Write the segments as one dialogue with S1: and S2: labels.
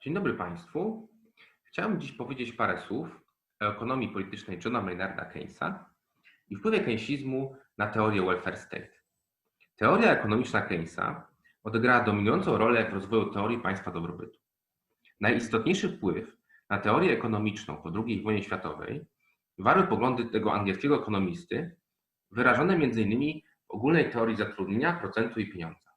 S1: Dzień dobry Państwu. Chciałem dziś powiedzieć parę słów o ekonomii politycznej Johna Maynarda Keynesa i wpływie keynesizmu na teorię welfare state. Teoria ekonomiczna Keynesa odegrała dominującą rolę w rozwoju teorii państwa dobrobytu. Najistotniejszy wpływ na teorię ekonomiczną po II wojnie światowej wywarły poglądy tego angielskiego ekonomisty, wyrażone m.in. w ogólnej teorii zatrudnienia, procentu i pieniądza.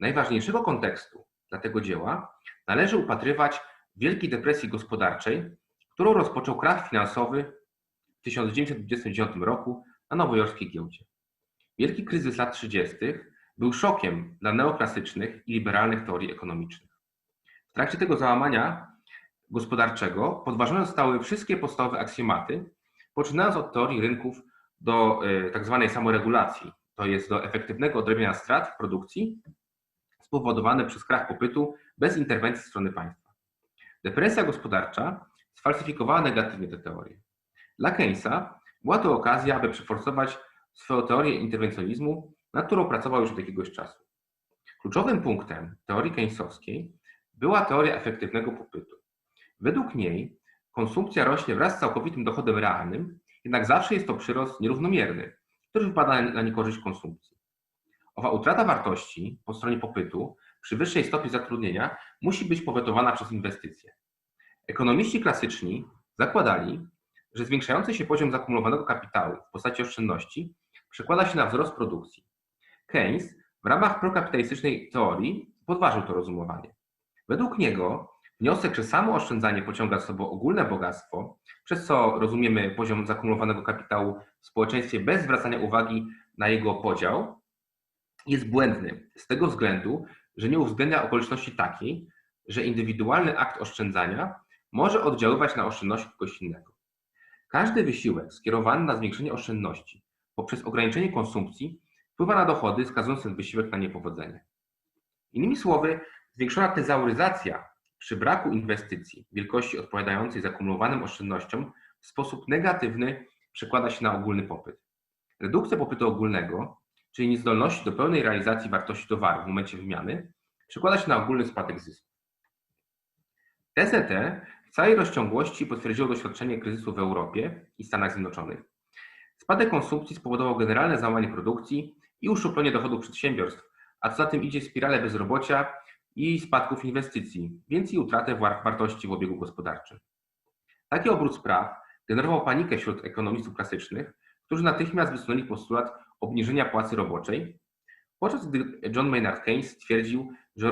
S1: Najważniejszego kontekstu dla tego dzieła należy upatrywać Wielkiej Depresji Gospodarczej, którą rozpoczął krach finansowy w 1929 roku na nowojorskiej giełdzie. Wielki kryzys lat 30. był szokiem dla neoklasycznych i liberalnych teorii ekonomicznych. W trakcie tego załamania gospodarczego podważone zostały wszystkie podstawowe aksjomaty, poczynając od teorii rynków do tzw. Tak samoregulacji, to jest do efektywnego odrobienia strat w produkcji spowodowane przez krach popytu bez interwencji strony państwa. Depresja gospodarcza sfalsyfikowała negatywnie tę teorię. Dla Keynesa była to okazja, aby przeforsować swoją teorię interwencjonizmu, nad którą pracował już od jakiegoś czasu. Kluczowym punktem teorii keynesowskiej była teoria efektywnego popytu. Według niej konsumpcja rośnie wraz z całkowitym dochodem realnym, jednak zawsze jest to przyrost nierównomierny, który wypada na niekorzyść konsumpcji. Owa utrata wartości po stronie popytu przy wyższej stopie zatrudnienia musi być powetowana przez inwestycje. Ekonomiści klasyczni zakładali, że zwiększający się poziom zakumulowanego kapitału w postaci oszczędności przekłada się na wzrost produkcji. Keynes w ramach prokapitalistycznej teorii podważył to rozumowanie. Według niego wniosek, że samo oszczędzanie pociąga z sobą ogólne bogactwo, przez co rozumiemy poziom zakumulowanego kapitału w społeczeństwie bez zwracania uwagi na jego podział, jest błędny z tego względu, że nie uwzględnia okoliczności takiej, że indywidualny akt oszczędzania może oddziaływać na oszczędności kogoś innego. Każdy wysiłek skierowany na zwiększenie oszczędności poprzez ograniczenie konsumpcji wpływa na dochody, skazując ten wysiłek na niepowodzenie. Innymi słowy, zwiększona tezauryzacja przy braku inwestycji wielkości odpowiadającej zakumulowanym oszczędnościom w sposób negatywny przekłada się na ogólny popyt. Redukcja popytu ogólnego czyli niezdolności do pełnej realizacji wartości towaru w momencie wymiany, przekłada się na ogólny spadek zysku. TZT w całej rozciągłości potwierdziło doświadczenie kryzysu w Europie i Stanach Zjednoczonych. Spadek konsumpcji spowodował generalne załamanie produkcji i uszczuplenie dochodów przedsiębiorstw, a co za tym idzie spirale bezrobocia i spadków inwestycji, więc i utratę wartości w obiegu gospodarczym. Taki obrót spraw generował panikę wśród ekonomistów klasycznych, którzy natychmiast wysunęli postulat obniżenia płacy roboczej, podczas gdy John Maynard Keynes stwierdził, że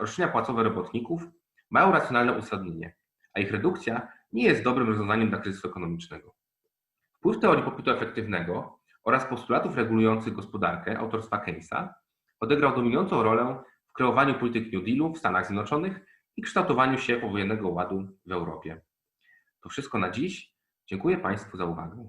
S1: roszczenia płacowe robotników mają racjonalne uzasadnienie, a ich redukcja nie jest dobrym rozwiązaniem dla kryzysu ekonomicznego. Wpływ teorii popytu efektywnego oraz postulatów regulujących gospodarkę autorstwa Keynesa odegrał dominującą rolę w kreowaniu polityk New Dealu w Stanach Zjednoczonych i kształtowaniu się powojennego ładu w Europie. To wszystko na dziś. Dziękuję Państwu za uwagę.